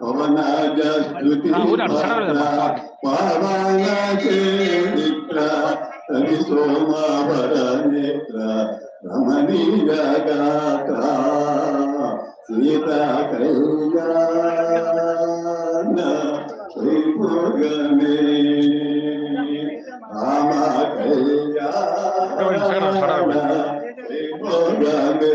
పవనాజ స్తుతి ఆ, ఊరు అటు సడన్గా చెప్పండి. పావనాచేత్ర రవి సోమావర నేత్ర రమణీయ గాత్ర సీతా కళ్యాణ వైభోగమే రామ కళ్యాణ వైభోగమే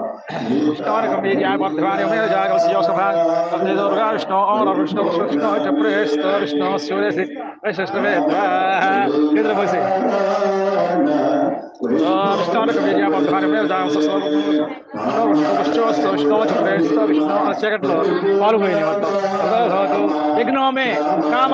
వ్యాహమంగళభూషాచార్య ఏతద్ముహూర్తే స్థితి సున్నతో భవతు విష్ణోరకం వీర్యామర్థవాని ఉమేద జాగస్య యోసభా తత్తే దుర్గా విష్ణో ఓం విష్ణు విష్ణు చ ప్రేస్త విష్ణు సూర్యసి వైశిష్టవే ఇద్దరు పోసి విష్ణోరకం వీర్యామర్థవాని ఉమేద జాగస్య విష్ణు విష్ణు చ ప్రేస్త విష్ణు చీకట్లో పాల్గొని మొత్తం భవతు యజ్ఞోమే కామ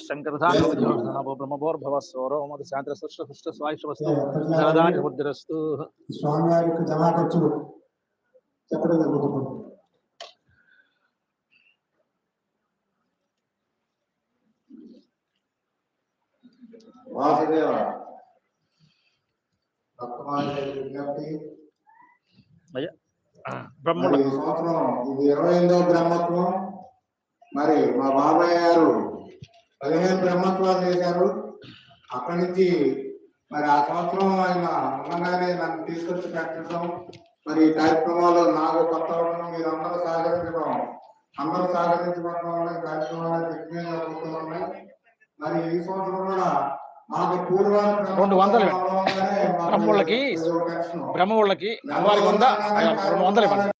శంకర బ్రహ్మభోర్భవ సౌరవమద శాంతి సృష్ట సృష్ట స్వాయుషవస్తు జలదాని బుద్ధిరస్తు స్వామివారి యొక్క జమా ఖర్చులు చెప్పడం జరుగుతుంది వాసుదేవ భక్తమాల విజ్ఞప్తి. అయ్యా మరి బ్రహ్మణ ఈ సంవత్సరం ఇది ఇరవై ఎనిమిదవ బ్రహ్మత్వం మరి మా బాబాయ్ గారు పదిహేను బ్రహ్మత్వాలు చేశారు. అక్కడి నుంచి మరి ఆ సంవత్సరం ఆయన ఉండగానే నన్ను తీసుకొచ్చి పెట్టడం మరి ఈ కార్యక్రమాల్లో నాకు కొత్త ఉండడం మీరు అందరూ సహకరించడం అందరూ సహకరించడం వల్ల కార్యక్రమాలు మరి ఈ సంవత్సరం కూడా మాకు పూర్వ రెండు వందలు బ్రహ్మోళ్ళకి రెండు వందలు ఇవ్వండి.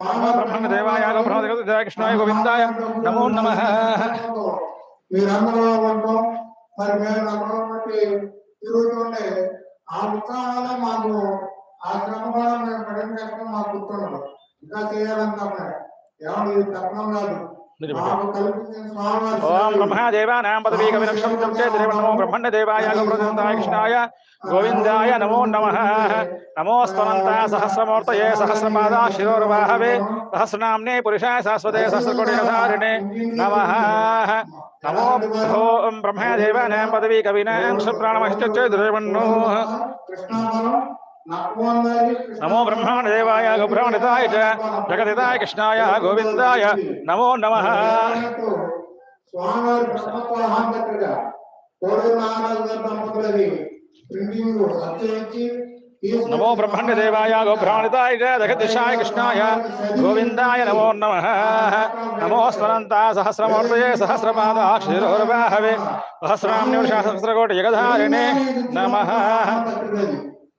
బ్రహ్మణ దేవాయ జయకృష్ణాయ గోవిందాయ నమో నమ. మీరందరూ ఉంటాం మరి మేము నమ్మకం తిరుగుతుంటే ఆ మాకు ఆ శ్రమ కూడా మేము పడిన మాకు గుర్తుండదు. ఇంకా చేయాలంతా ఏమన్నా ఇది తప్పడం కాదు. ఓం బ్రహ్మ దేవానాం పదవీ కవిరక్షం చేతి నమో బ్రహ్మణ్య దేవాయ గోప్రదంతాయ కృష్ణాయ గోవిందాయ నమో నమ నమోస్త్వనంత సహస్రమూర్తయే సహస్రపాదా శిరోర్వాహవే సహస్రనామ్నే పురుషాయ శాశ్వతే సహస్రకోటిధారిణే నమ నమో ఓం బ్రహ్మ దేవానాం పదవీ కవినాం సుప్రాణమశ్చేద్రేవన్నో కృష్ణావరం నక్కువందరి నమో బ్రహ్మణ దేవాయ గోబ్రహ్మణితాయ చ జగదితాయ కృష్ణాయ గోవిందాయ నమో నమ స్వామివారి బ్రహ్మత్వ మహాంతగా కోడి నారాజు గారి దంపతులది ప్రింటింగ్ అచ్చయించి తీసుకొచ్చి నమో బ్రహ్మణ్య దేవాయ గోబ్రాహ్మణితాయ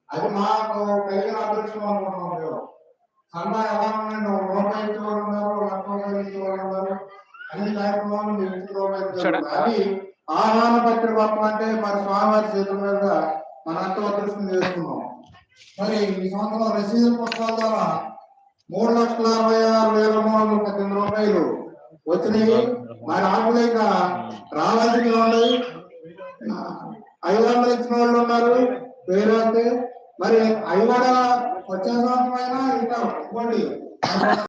అది మాకు కలిగిన అదృష్టం అనుకుంటున్నాం మేము. సన్న ఎలా ఉన్నాయండి నూట ఇచ్చి వాళ్ళు ఉన్నారు లక్ష ఇచ్చి వాళ్ళు ఉన్నారు అన్ని కార్యక్రమాలు. అది ఆహ్వాన పత్రిక మొత్తం అంటే మరి స్వామివారి చేతుల మీద మన అంత అదృష్టం చేసుకున్నాం. మరి ఈ సంవత్సరం రసీదు పుస్తకాల ద్వారా మూడు లక్షల అరవై ఆరు వేల మూడు వందల పద్దెనిమిది రూపాయలు వచ్చినాయి. మరి ఆకులు ఇక రావాల్సినవి ఉన్నాయి ఐదు వందలు ఇచ్చిన వాళ్ళు ఉన్నారు. వేరే మరి అవి కూడా వచ్చే సంవత్సరం అయినా ఇంకా ఇవ్వండి.